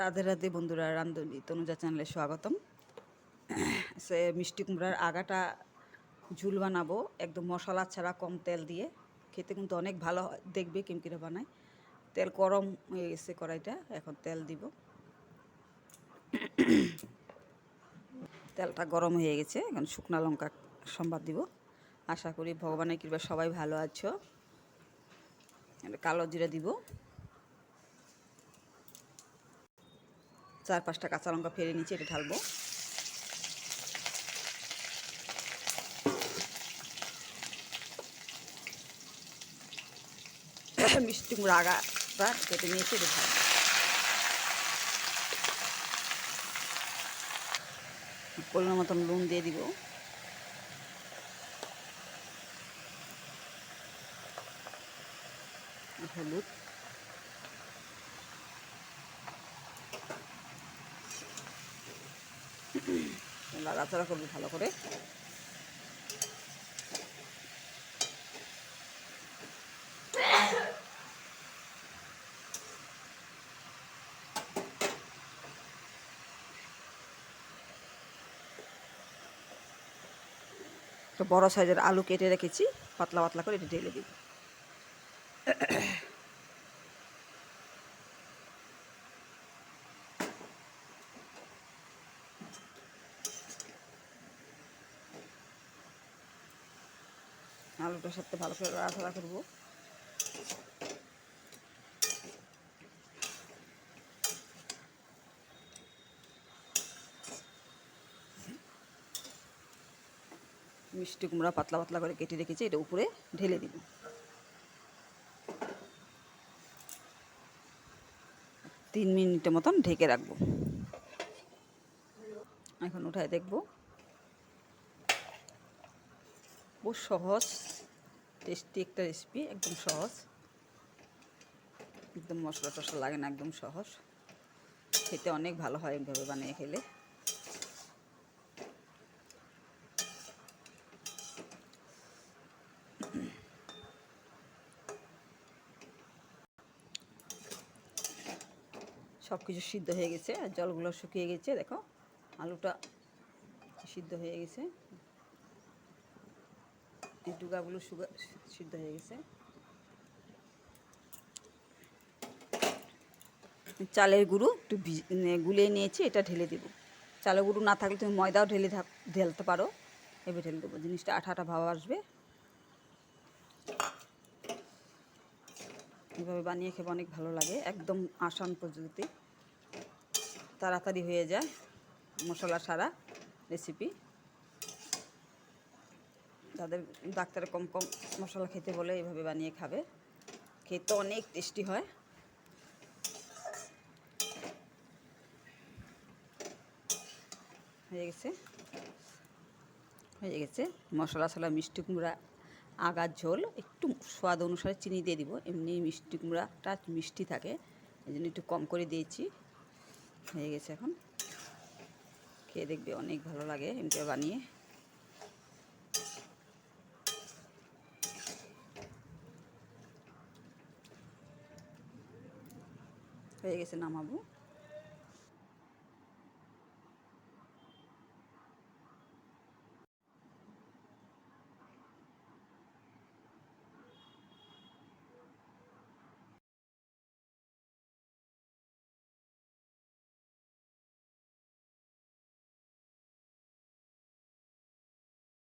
রাধে রাধে বন্ধুরা রান্ধনি তনুজা চ্যানেলে স্বাগতম। সে মিষ্টি কুমড়ার আগাটা ঝুল বানাবো, একদম মশলা ছাড়া কম তেল দিয়ে। খেতে কিন্তু অনেক ভালো হয়, দেখবে কিমকিরে বানায়। তেল গরম হয়ে গেছে কড়াইটা, এখন তেল দিব। তেলটা গরম হয়ে গেছে, এখন শুকনা লঙ্কা সম্বাদ দিব। আশা করি ভগবানের কৃপা সবাই ভালো আছো। কালো জিরা দিব। চার পাঁচটা কাঁচা লঙ্কা ফেলে নিচে এটা ঢালবো। মিষ্টি কুমড়ো আগাটা কেটে নিয়েছে এটা ঢালবো। পরিমাণ মতন নুন দিয়ে দিব। হলুদ। নাড়াচাড়া করবি ভালো করে। একটা বড় সাইজের আলু কেটে রেখেছি, পাতলা পাতলা করে এটা ঢেলে দিব। আলুটার সাথে ভালো করে রাড়াচাড়া করব। মিষ্টি কুমড়া পাতলা পাতলা করে কেটে রেখেছি, এটা উপরে ঢেলে দিব। তিন মিনিটের মতন ঢেকে রাখব। এখন উঠায় দেখব। বহু সহজ টেস্টি একটা রেসিপি একদম সহজ। একদম মশলা টশলা লাগে না, একদম সহজ। খেতে অনেক ভালো হয় এইভাবে বানিয়ে খেলে। সব কিছু সিদ্ধ হয়ে গেছে, আর জলগুলো শুকিয়ে গেছে, দেখো। আলুটা সিদ্ধ হয়ে গেছে। ডুগাগুলো সুগা সিদ্ধ হয়ে গেছে। চালের গুঁড়ো একটু মানে গুলিয়ে নিয়েছি, এটা ঢেলে দেব। চালের গুঁড়ো না থাকলে তুমি ময়দাও ঢেলে ঢেলতে পারো। এবার ঢেলে দেবো, জিনিসটা আঠা আঠা ভাব আসবে। এভাবে বানিয়ে খেতে অনেক ভালো লাগে, একদম আসান পদ্ধতি তাড়াতাড়ি হয়ে যায় মশলা সারা রেসিপি যাদের ডাক্তারে কম কম মশলা খেতে বলে এইভাবে বানিয়ে খাবে। খেতে অনেক টেস্টি হয়। হয়ে গেছে। হয়ে গেছে। মশলা ছলা মিষ্টি কুমড়া, আগার ঝোল, একটু স্বাদ অনুসারে চিনি দিয়ে দিব। এমনি মিষ্টি কুমড়াটা মিষ্টি থাকে, এই জন্য একটু কম করে দিয়েছি। হয়ে গেছে এখন। খেয়ে দেখবে অনেক ভালো লাগে এমনি বানিয়ে। হয়ে গেছে নামাবো।